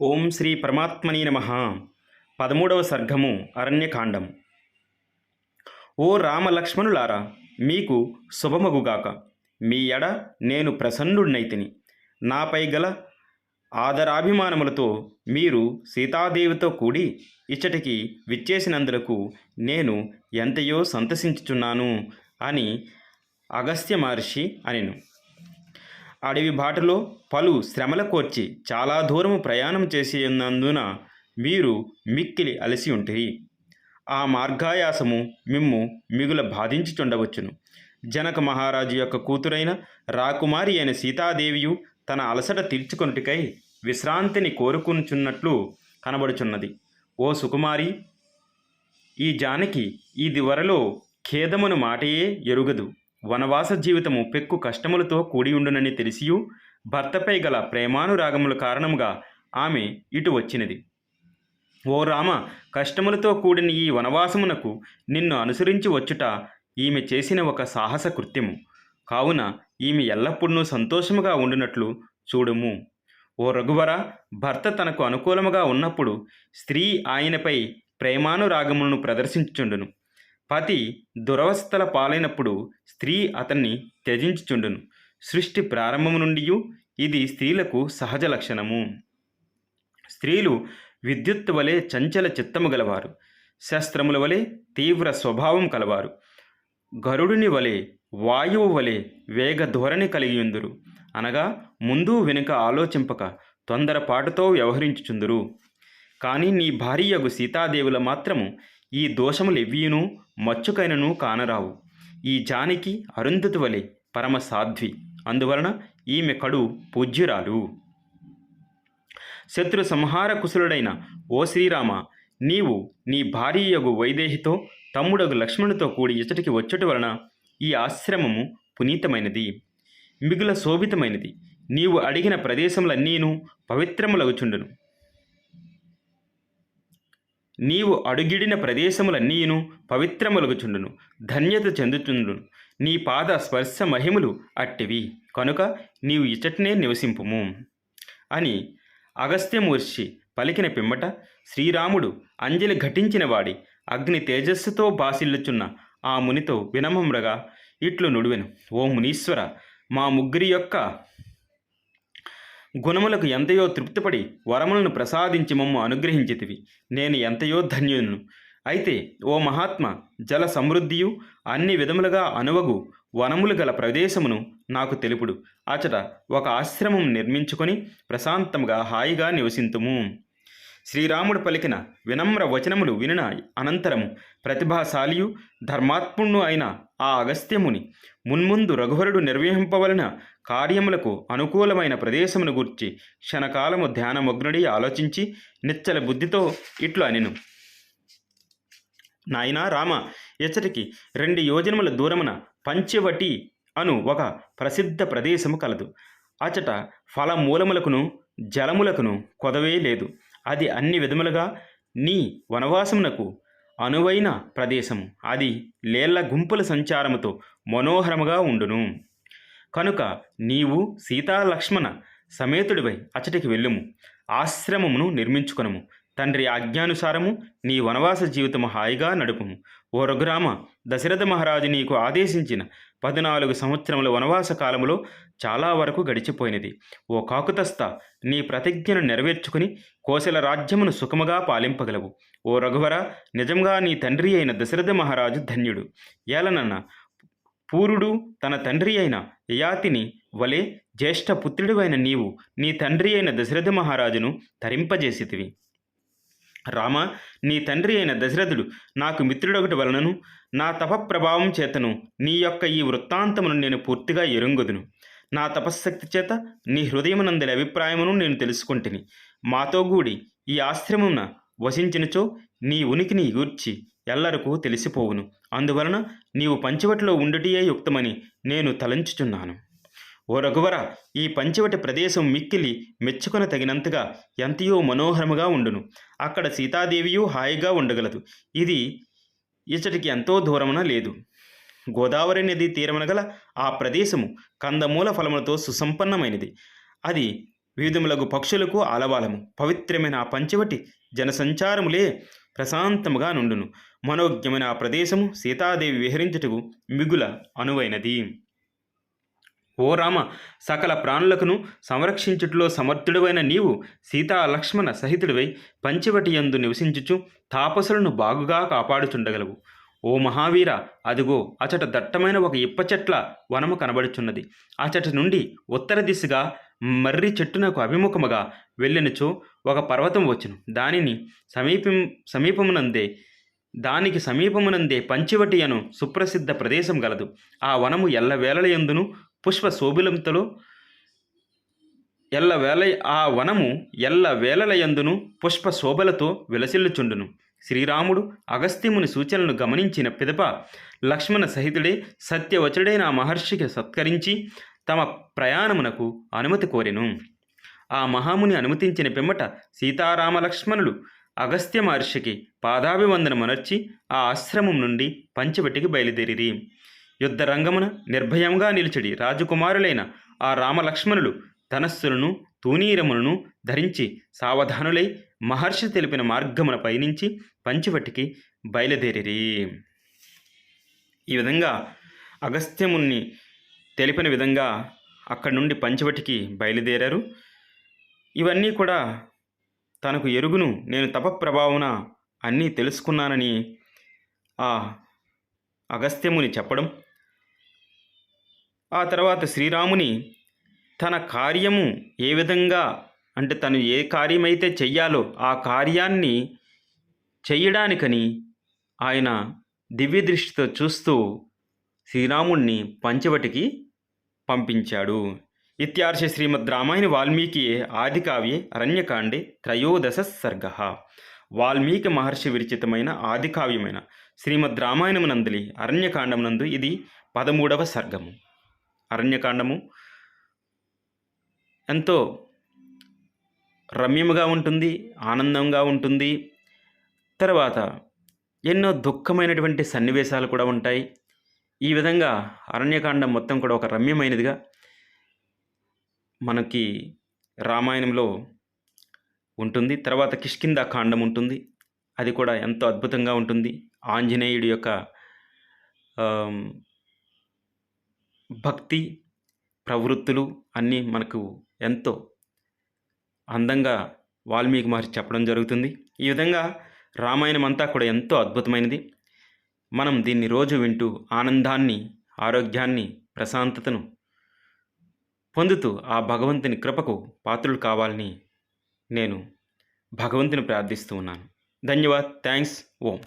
ఓం శ్రీ పరమాత్మని నమ. పదమూడవ సర్గము అరణ్యకాండం. ఓ రామలక్ష్మణులారా మీకు శుభమగుగాక. మీ ఎడ నేను ప్రసన్నుడినైతిని నాపై గల ఆదరాభిమానములతో మీరు సీతాదేవితో కూడి ఇచ్చటికి విచ్చేసినందులకు నేను ఎంతయో సంతసించుచున్నాను అని అగస్త్య మహర్షి అనిను. అడవి బాటలో పలు శ్రమల కోర్చి చాలా దూరము ప్రయాణం చేసి ఉన్నందున మీరు మిక్కిలి అలసి ఉంటిరి. ఆ మార్గాయాసము మిమ్ము మిగుల బాధించుచుండవచ్చును. జనక మహారాజు యొక్క కూతురైన రాకుమారి అయిన సీతాదేవియు తన అలసట తీర్చుకొనుటికై విశ్రాంతిని కోరుకునుచున్నట్లు కనబడుచున్నది. ఓ సుకుమారి ఈ జానకి ఇది వరలో ఖేదమును మాటయే ఎరుగదు. వనవాస జీవితము పెక్కు కష్టములతో కూడి ఉండునని తెలిసియు భర్తపై గల ప్రేమానురాగముల కారణముగా ఆమె ఇటు వచ్చినది. ఓ రామ కష్టములతో కూడిన ఈ వనవాసమునకు నిన్ను అనుసరించి వచ్చుట ఈమె చేసిన ఒక సాహస కృత్యము. కావున ఈమె ఎల్లప్పుడూ సంతోషముగా ఉండినట్లు చూడుము. ఓ రఘువర భర్త తనకు అనుకూలముగా ఉన్నప్పుడు స్త్రీ ఆయనపై ప్రేమానురాగములను ప్రదర్శించుచుండును. పతి దురవస్థల పాలైనప్పుడు స్త్రీ అతన్ని త్యజించుచుండును. సృష్టి ప్రారంభము నుండి ఇది స్త్రీలకు సహజ లక్షణము. స్త్రీలు విద్యుత్ వలె చంచల చిత్తము గలవారు. శస్త్రముల వలె తీవ్ర స్వభావం కలవారు. గరుడుని వలె వాయువు వలె వేగ ధోరణి కలిగియుందురు. అనగా ముందు వెనుక ఆలోచింపక తొందరపాటుతో వ్యవహరించుచుందురు. కానీ నీ భార్యగు సీతాదేవుల మాత్రము ఈ దోషములెవ్వీను మచ్చుకైనను కానరావు. ఈ జానికి అరుంధతి వలె పరమ సాధ్వి అందువలన ఈమె కడు పూజ్యురాలు. శత్రు సంహార కుశలుడైన ఓ శ్రీరామ నీవు నీ భార్యయగు వైదేహితో తమ్ముడగు లక్ష్మణుతో కూడి ఇచ్చటికి వచ్చుట వలన ఈ ఆశ్రమము పునీతమైనది. మిగుల శోభితమైనది. నీవు అడిగిన ప్రదేశములన్నీను పవిత్రములగుచుండును. నీవు అడుగిడిన ప్రదేశములన్నీను పవిత్రములుగుచుండును ధన్యత చెందుచుండును. నీ పాద స్పర్శ మహిములు అట్టివి కనుక నీవు ఇచ్చటనే నివసింపుము. అని అగస్త్యమూర్షి పలికిన పిమ్మట శ్రీరాముడు అంజలి ఘటించిన వాడి అగ్ని తేజస్సుతో బాసిల్లుచున్న ఆ మునితో వినమ్రగా ఇట్లు నుడివెను ఓ మునీశ్వర మా ముగ్గురి యొక్క గుణములకు ఎంతయో తృప్తిపడి వరములను ప్రసాదించి మమ్ము అనుగ్రహించితివి. నేను ఎంతయో ధన్యును అయితే ఓ మహాత్మ జల సమృద్ధియు అన్ని విధములుగా అనువగు వనములు గల ప్రదేశమును నాకు తెలుపుడు. అచట ఒక ఆశ్రమం నిర్మించుకొని ప్రశాంతముగా హాయిగా నివసింతుము. శ్రీరాముడు పలికిన వినమ్ర వచనములు వినిన అనంతరము ప్రతిభాశాలియు ధర్మాత్ముణ్ణు అయిన ఆ అగస్త్యముని మున్ముందు రఘువరుడు నిర్వహింపవలన కార్యములకు అనుకూలమైన ప్రదేశమును గూర్చి క్షణకాలము ధ్యానమగ్నుడి ఆలోచించి నిచ్చల బుద్ధితో ఇట్లు అనిను. నాయనా రామ ఇచ్చటికి రెండు యోజనముల దూరమున పంచవటి అను ఒక ప్రసిద్ధ ప్రదేశము కలదు. అచట ఫలమూలములకును జలములకును కొదవే లేదు. అది అన్ని విధములుగా నీ వనవాసమునకు అనువైన ప్రదేశము. అది లేళ్ళ గుంపుల సంచారముతో మనోహరముగా ఉండును. కనుక నీవు సీతాలక్ష్మణ సమేతుడివై అచటికి వెళ్ళుము. ఆశ్రమమును నిర్మించుకొనము. తండ్రి ఆజ్ఞానుసారము నీ వనవాస జీవితము హాయిగా నడుపుము. ఓ రఘురామ దశరథ మహారాజు నీకు ఆదేశించిన పద్నాలుగు సంవత్సరముల వనవాస కాలములో చాలా వరకు గడిచిపోయినది. ఓ కాకుతస్థ నీ ప్రతిజ్ఞను నెరవేర్చుకుని కోశల రాజ్యమును సుఖముగా పాలింపగలవు. ఓ రఘువర నిజంగా నీ తండ్రి అయిన దశరథ మహారాజు ధన్యుడు. ఏలనన్న పూరుడు తన తండ్రి అయిన యయాతిని వలె జ్యేష్ఠ పుత్రుడివైన నీవు నీ తండ్రి అయిన దశరథ మహారాజును తరింపజేసితివి. రామ నీ తండ్రి అయిన దశరథుడు నాకు మిత్రుడొకటి వలనను నా తప ప్రభావం చేతను నీ యొక్క ఈ వృత్తాంతమును నేను పూర్తిగా ఎరుంగదును. నా తపశ్శక్తి చేత నీ హృదయమునందలి అభిప్రాయమును నేను తెలుసుకుంటుని. మాతో గూడి ఈ ఆశ్రమమున వసించినచో నీ ఉనికిని గూర్చి ఎల్లరకు తెలిసిపోవును. అందువలన నీవు పంచవటిలో ఉండుటియే యుక్తమని నేను తలంచుచున్నాను. ఓ రఘువర ఈ పంచవటి ప్రదేశం మిక్కిలి మెచ్చుకొన తగినంతగా ఎంతయో మనోహరముగా ఉండును. అక్కడ సీతాదేవియు హాయిగా ఉండగలదు. ఇది ఇచ్చటికి ఎంతో దూరమున లేదు. గోదావరి నది తీరమున గల ఆ ప్రదేశము కందమూల ఫలములతో సుసంపన్నమైనది. అది వివిధములగు పక్షులకు ఆలవాలము పవిత్రమైన ఆ పంచవటి జనసంచారములే ప్రశాంతముగా నుండును. మనోజ్ఞమైన ఆ ప్రదేశము సీతాదేవి విహరించుటకు మిగుల అనువైనది. ఓ రామ సకల ప్రాణులకును సంరక్షించుటలో సమర్థుడవైన నీవు సీతా లక్ష్మణ సహితుడివై పంచవటి యందు నివసించుచు తాపసులను బాగుగా కాపాడుచుండగలవు. ఓ మహావీర అదిగో అచట దట్టమైన ఒక ఇప్ప చెట్ల వనము కనబడుచున్నది. అచట నుండి ఉత్తర దిశగా మర్రి చెట్టునకు అభిముఖముగా వెళ్ళినచో ఒక పర్వతం వచ్చును. దానిని సమీపం సమీపమునందే దానికి సమీపమునందే పంచివటి అను సుప్రసిద్ధ ప్రదేశం గలదు. ఆ వనము ఎల్లవేళలయందును పుష్ప శోభిలంతలో ఎల్ల వేల ఆ వనము ఎల్ల వేలలయందును పుష్ప శోభలతో విలసిల్లుచుండును. శ్రీరాముడు అగస్త్యముని సూచనలను గమనించిన పిదప లక్ష్మణ సహితుడే సత్యవచుడైన ఆ మహర్షికి సత్కరించి తమ ప్రయాణమునకు అనుమతి కోరెను. ఆ మహాముని అనుమతించిన పిమ్మట సీతారామ లక్ష్మణులు అగస్త్య మహర్షికి పాదాభివందనమునర్చి ఆ ఆశ్రమం నుండి పంచవటికి బయలుదేరిరి. యుద్ధ రంగమున నిర్భయంగా నిలిచడి రాజకుమారులైన ఆ రామలక్ష్మణులు ధనస్సులను తూనీరములను ధరించి సావధానులై మహర్షి తెలిపిన మార్గమున పయనించి పంచవటికి బయలుదేరిరి. ఈ విధంగా అగస్త్యముని తెలిపిన విధంగా అక్కడి నుండి పంచవటికి బయలుదేరారు. ఇవన్నీ కూడా తనకు ఎరుగును నేను తపప్రభావన అన్నీ తెలుసుకున్నానని ఆ అగస్త్యముని చెప్పడం. ఆ తర్వాత శ్రీరాముని తన కార్యము ఏ విధంగా అంటే తను ఏ కార్యమైతే చెయ్యాలో ఆ కార్యాన్ని చెయ్యడానికని ఆయన దివ్య దృష్టితో చూస్తూ శ్రీరాముణ్ణి పంచవటికి పంపించాడు. ఇత్యార్ష శ్రీమద్ రామాయణ వాల్మీకి ఆదికావ్యే అరణ్యకాండే త్రయోదశ సర్గ. వాల్మీకి మహర్షి విరచితమైన ఆదికావ్యమైన శ్రీమద్ రామాయణమునందలి అరణ్యకాండమునందు ఇది పదమూడవ సర్గము. అరణ్యకాండము ఎంతో రమ్యముగా ఉంటుంది ఆనందంగా ఉంటుంది. తర్వాత ఎన్నో దుఃఖమైనటువంటి సన్నివేశాలు కూడా ఉంటాయి. ఈ విధంగా అరణ్యకాండం మొత్తం కూడా ఒక రమ్యమైనదిగా మనకి రామాయణంలో ఉంటుంది. తర్వాత కిష్కింద కాండం ఉంటుంది. అది కూడా ఎంతో అద్భుతంగా ఉంటుంది. ఆంజనేయుడి యొక్క భక్తి ప్రవృత్తులు అన్నీ మనకు ఎంతో అందంగా వాల్మీకి మహర్షి చెప్పడం జరుగుతుంది. ఈ విధంగా రామాయణం అంతా కూడా ఎంతో అద్భుతమైనది. మనం దీన్ని రోజు వింటూ ఆనందాన్ని ఆరోగ్యాన్ని ప్రశాంతతను పొందుతూ ఆ భగవంతుని కృపకు పాత్రులు కావాలని నేను భగవంతుని ప్రార్థిస్తూ ఉన్నాను. ధన్యవాద్. థ్యాంక్స్. ఓం.